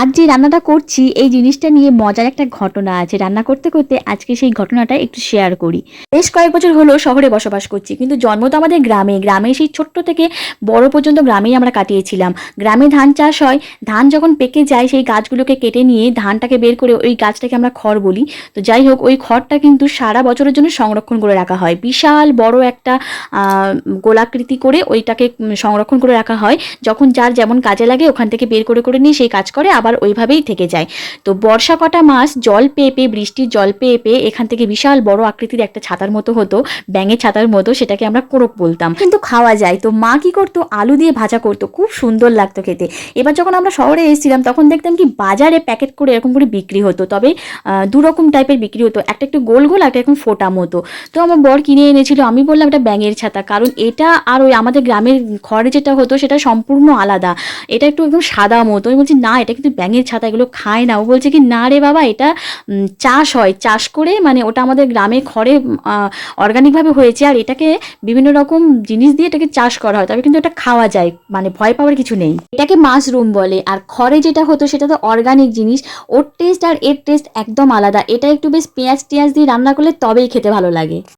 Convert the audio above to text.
আজ যে রান্নাটা করছি, এই জিনিসটা নিয়ে মজার একটা ঘটনা আছে। রান্না করতে করতে আজকে সেই ঘটনাটা একটু শেয়ার করি। বেশ কয়েক বছর হলো শহরে বসবাস করছি, কিন্তু জন্ম তো আমাদের গ্রামে। গ্রামে সেই ছোট্ট থেকে বড় পর্যন্ত গ্রামেই আমরা কাটিয়েছিলাম। গ্রামে ধান চাষ হয়। ধান যখন পেকে যায়, সেই গাছগুলোকে কেটে নিয়ে ধানটাকে বের করে ওই গাছটাকে আমরা খড় বলি। তো যাই হোক, ওই খড়টা কিন্তু সারা বছরের জন্য সংরক্ষণ করে রাখা হয়। বিশাল বড় একটা গোলাকৃতি করে ওইটাকে সংরক্ষণ করে রাখা হয়। যখন যার যেমন কাজে লাগে, ওখান থেকে বের করে করে নিয়ে সেই কাজ করে। আবার ওইভাবেই থেকে যায়। তো বর্ষা কটা মাস জল পেয়ে পেয়ে বৃষ্টির জল পেয়ে পেয়ে এখান থেকে বিশাল বড় আকৃতির একটা ছাতার মতো হতো ব্যাঙের ছাতার মতো সেটাকে আমরা কোরক বলতাম। কিন্তু খাওয়া যায়। তো মা কি করতো? আলু দিয়ে ভাজা করতো। খুব সুন্দর লাগতো খেতে। এবার যখন আমরা শহরে এসেছিলাম তখন দেখতাম কি বাজারে প্যাকেট করে এরকম করে বিক্রি হতো। তবে আহ, দু রকম টাইপের বিক্রি হতো। একটা একটু গোল গোল একটা এরকম ফোটা মতো। তো আমার বর কিনে এনেছিল। আমি বললাম এটা ব্যাঙের ছাতা। কারণ এটা আর ওই আমাদের গ্রামের খড়ে যেটা হতো সেটা সম্পূর্ণ আলাদা। এটা একটু একদম সাদা মতো। আমি বলছি না এটা কিন্তু ব্যাঙের ছাতা এগুলো খায় না। ও বলছে কি, না রে বাবা, এটা চাষ হয়। চাষ করে মানে ওটা আমাদের গ্রামে খড়ে অর্গানিকভাবে হয়েছে। আর এটাকে বিভিন্ন রকম জিনিস দিয়ে এটাকে চাষ করা হয়। তবে কিন্তু এটা খাওয়া যায়। মানে ভয় পাওয়ার কিছু নেই। এটাকে মাশরুম বলে। আর খড়ে যেটা হতো, সেটা তো অর্গানিক জিনিস। ওর টেস্ট আর এর টেস্ট একদম আলাদা। এটা একটু বেশ পেঁয়াজ টেঁয়াজ দিয়ে রান্না করলে তবেই খেতে ভালো লাগে।